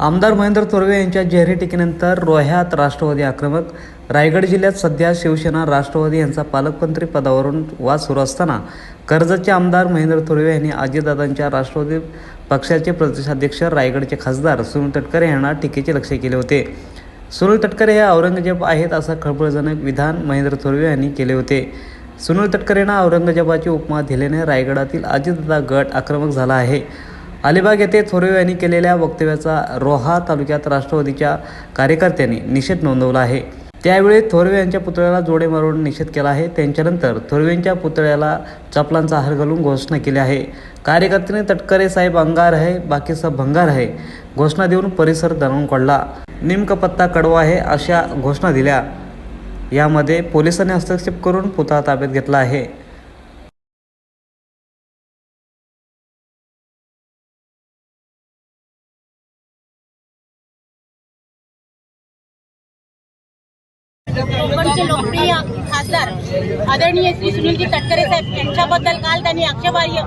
आमदार महेंद्र थोरवे यांच्या जाहीर टीकेनंतर रोह्यात राष्ट्रवादी आक्रमक. रायगड जिल्ह्यात सध्या शिवसेना राष्ट्रवादी यांचा पालकमंत्री पदावरून वाद सुरू असताना कर्जतचे आमदार महेंद्र थोरवे यांनी अजितदादांच्या राष्ट्रवादी पक्षाचे प्रदेशाध्यक्ष रायगडचे खासदार सुनील तटकरे यांना टीकेचे लक्ष केले होते. सुनील तटकरे हे औरंगजेब आहेत असं खळबळजनक विधान महेंद्र थोरवे यांनी केले होते. सुनील तटकरेंना औरंगजेबाची उपमा दिल्याने रायगडातील अजितदादा गट आक्रमक झाला आहे. अलिबाग येथे थोरवे यांनी केलेल्या वक्तव्याचा रोहा तालुक्यात राष्ट्रवादीच्या कार्यकर्त्यांनी निषेध नोंदवला आहे. त्यावेळी थोरवे यांच्या पुतळ्याला जोडे मारून निषेध केला आहे. त्यांच्यानंतर थोरवेंच्या पुतळ्याला चपलांचा हार घालून घोषणा केली आहे. कार्यकर्त्यांनी तटकरे साहेब अंगार आहे बाकी सब भंगार आहे. घोषणा देऊन परिसर दणवून काढला. नेमका पत्ता कडवा आहे अशा घोषणा दिल्या. यामध्ये पोलिसांनी हस्तक्षेप करून पुतळा ताब्यात घेतला आहे. कोकणचे लोकप्रिय खासदार आदरणीय श्री सुनीलजी तटकरे साहेब यांच्याबद्दल काल त्यांनी आक्षेपार्ह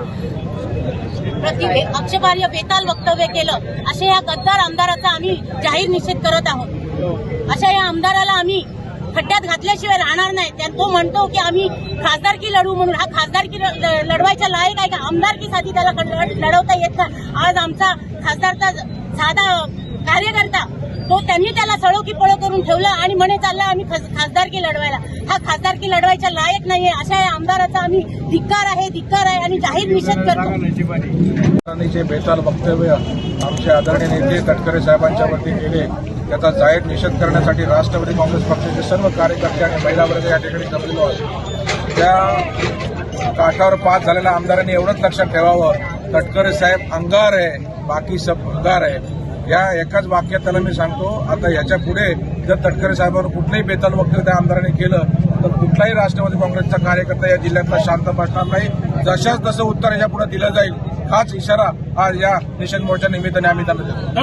प्रति आक्षेपार्ह बेताल वक्तव्य केलं. अशा या गद्दार आमदाराचा आम्ही जाहीर निषेध करत आहोत. अशा या आमदाराला आम्ही खड्ड्यात घातल्याशिवाय राहणार नाही. त्या तो म्हणतो की आम्ही खासदारकी लढू म्हणून. हा खासदारकी लढवायच्या लढवायचा लायक आहे का? आमदारकीसाठी त्याला लढवता येत नाही आज आमचा खासदारचा साधा कार्यकर्ता. तो त्यांनी त्याला सळो की पळो करून ठेवलं आणि म्हणे चालला आम्ही खासदारकी लढवायला. हा खासदारकी लढवायच्या लायक नाहीये. अशा या आमदाराचा आम्ही धिक्कार आहे धिक्कार आहे आणि जाहीर निषेध करतो. बेताल वक्तव्य आमचे आदरणीय नेते तटकरे साहेबांच्या वरती केले. त्याचा जाहीर निषेध करण्यासाठी राष्ट्रवादी काँग्रेस पक्षाचे सर्व कार्यकर्ते आणि महिला वर्ग या ठिकाणी जमलेलो आहे त्या काठावर पास झालेल्या आमदारांनी एवढंच लक्षात ठेवावं. तटकरे साहेब अंगार आहे बाकी सब अंगार आहे. या एकाच वाक्यात त्याला मी सांगतो आता याच्यापुढे जर तटकरे साहेबांवर कुठलंही बेताल वक्तव्य त्या आमदाराने केलं तर कुठलाही राष्ट्रवादी काँग्रेसचा कार्यकर्ता या जिल्ह्यातला शांत बसणार नाही. जशाच तसं उत्तर याच्यापुढे दिलं जाईल हाच इशारा आज या निषेध मोर्चा निमित्ताने आम्ही त्यांना देतो.